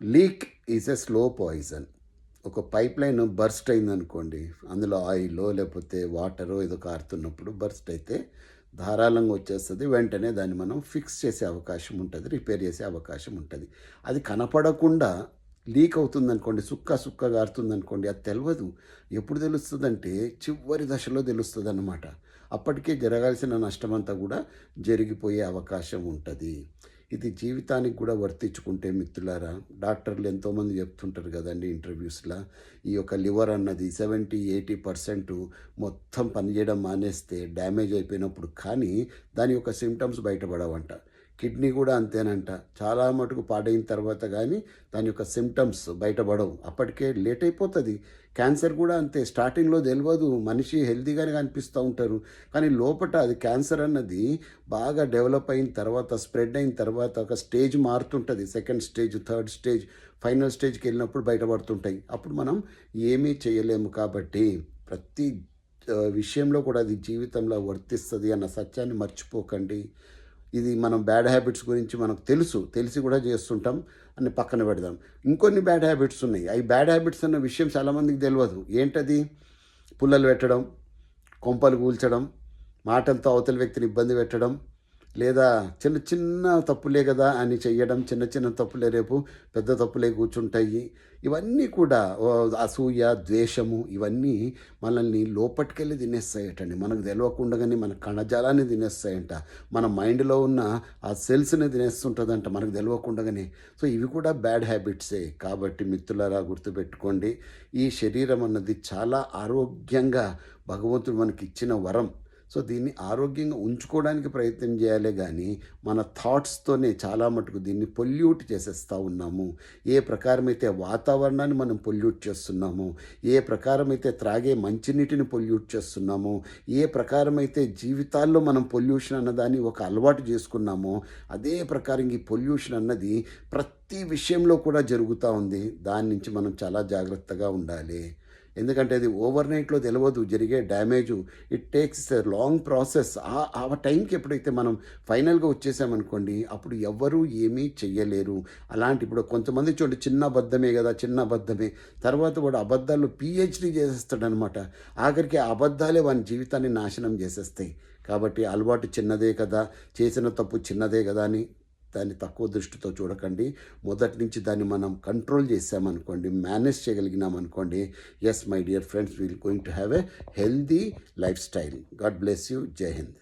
Leak is a slow poison. ఒక pipe line burst అయిందనుకోండి అందులో ఆయిల్ లేకపోతే వాటరో ఏదో కారుతున్నప్పుడు బర్స్ట్ అయితే ధారాళంగా వచ్చేస్తుంది వెంటనే దాన్ని మనం ఫిక్స్ చేసే అవకాశం ఉంటుంది రిపేర్ చేసే అవకాశం ఉంటుంది. అది కనపడకుండా లీక్ అవుతుంది అనుకోండి సుక్క సుక్క గారుతుందనుకోండి అది తెలియదు ఎప్పుడు తెలుస్తుందంటే చివరి దశలో తెలుస్తుంది అన్నమాట అప్పటికే జరగాల్సిన నష్టమంతా కూడా జరిగిపోయే అవకాశం ఉంటుంది. ఇది జీవితానికి కూడా వర్తించుకుంటే మిత్రులారా డాక్టర్లు ఎంతోమంది చెప్తుంటారు కదండి ఇంటర్వ్యూస్లో ఈ యొక్క లివర్ అన్నది సెవెంటీ ఎయిటీ పర్సెంట్ మొత్తం పనిచేయడం మానేస్తే డ్యామేజ్ అయిపోయినప్పుడు కానీ దాని యొక్క సిమ్టమ్స్ బయటపడవంట. కిడ్నీ కూడా అంతేనంట. చాలా మటుకు పాడైన తర్వాత కానీ దాని యొక్క సిమ్టమ్స్ బయటపడవు. అప్పటికే లేట్ అయిపోతుంది. క్యాన్సర్ కూడా అంతే. స్టార్టింగ్లో తెలియదు మనిషి హెల్తీగానే కనిపిస్తూ ఉంటారు. కానీ లోపల అది క్యాన్సర్ అన్నది బాగా డెవలప్ అయిన తర్వాత స్ప్రెడ్ అయిన తర్వాత ఒక స్టేజ్ మారుతుంటుంది. Second stage third stage final స్టేజ్కి వెళ్ళినప్పుడు బయటపడుతుంటాయి. అప్పుడు మనం ఏమీ చేయలేము కాబట్టి ప్రతి విషయంలో కూడా అది జీవితంలో వర్తిస్తుంది అన్న సత్యాన్ని మర్చిపోకండి. ఇది మనం బ్యాడ్ హ్యాబిట్స్ గురించి మనకు తెలుసు తెలిసి కూడా చేస్తుంటాం అని పక్కన పెడదాం. ఇంకొన్ని బ్యాడ్ హ్యాబిట్స్ ఉన్నాయి. అవి బ్యాడ్ హ్యాబిట్స్ అన్న విషయం చాలామందికి తెలియదు ఏంటది? పుల్లలు పెట్టడం కొంపలు కూల్చడం మాటలతో అవతల వ్యక్తిని ఇబ్బంది పెట్టడం లేదా చిన్న చిన్న తప్పులే కదా అని చెయ్యడం చిన్న చిన్న తప్పులే రేపు పెద్ద తప్పులే కూర్చుంటాయి. ఇవన్నీ కూడా అసూయ ద్వేషము ఇవన్నీ మనల్ని లోపటికెళ్ళి తినేస్తాయటండి. మనకు తెలియకుండానే మన కణజాలాన్ని తినేస్తాయంట. మన మైండ్లో ఉన్న ఆ సెల్స్ని తినేస్తుంటుందంట మనకు తెలియకుండానే సో ఇవి కూడా బ్యాడ్ హ్యాబిట్సే. కాబట్టి మిత్రులరా గుర్తుపెట్టుకోండి ఈ శరీరం అన్నది చాలా ఆరోగ్యంగా భగవంతుడు మనకి ఇచ్చిన వరం. సో దీన్ని ఆరోగ్యంగా ఉంచుకోవడానికి ప్రయత్నం చేయాలి కానీ మన థాట్స్తోనే చాలా మటుకు దీన్ని పొల్యూట్ చేసేస్తూ ఉన్నాము. ఏ ప్రకారమైతే వాతావరణాన్ని మనం పొల్యూట్ చేస్తున్నాము ఏ ప్రకారమైతే త్రాగే మంచినీటిని పొల్యూట్ చేస్తున్నామో ఏ ప్రకారమైతే జీవితాల్లో మనం పొల్యూషన్ అన్నదాన్ని ఒక అలవాటు చేసుకున్నామో అదే ప్రకారం ఈ పొల్యూషన్ అన్నది ప్రతి విషయంలో కూడా జరుగుతూ ఉంది. దాని నుంచి మనం చాలా జాగ్రత్తగా ఉండాలి. ఎందుకంటే అది ఓవర్ నైట్లో తెలియదు జరిగే damage. It takes long process ఆ ఆ టైంకి ఎప్పుడైతే మనం ఫైనల్గా వచ్చేసామనుకోండి అప్పుడు ఎవ్వరూ ఏమీ చెయ్యలేరు. అలాంటి ఇప్పుడు కొంతమంది చూడండి చిన్న అబద్ధమే కదా చిన్న అబద్ధమే. తర్వాత వాడు అబద్ధాలు పిహెచ్డి చేసేస్తాడనమాట. ఆఖరికి ఆ అబద్ధాలే వాని జీవితాన్ని నాశనం చేసేస్తాయి. కాబట్టి అలవాటు చిన్నదే కదా చేసిన తప్పు చిన్నదే కదా అని దాన్ని తక్కువ దృష్టితో చూడకండి. మొదటి నుంచి దాన్ని మనం కంట్రోల్ చేసామనుకోండి manage చేయగలిగినామనుకోండి yes my dear friends we'll going to have a healthy lifestyle God bless you Jai Hind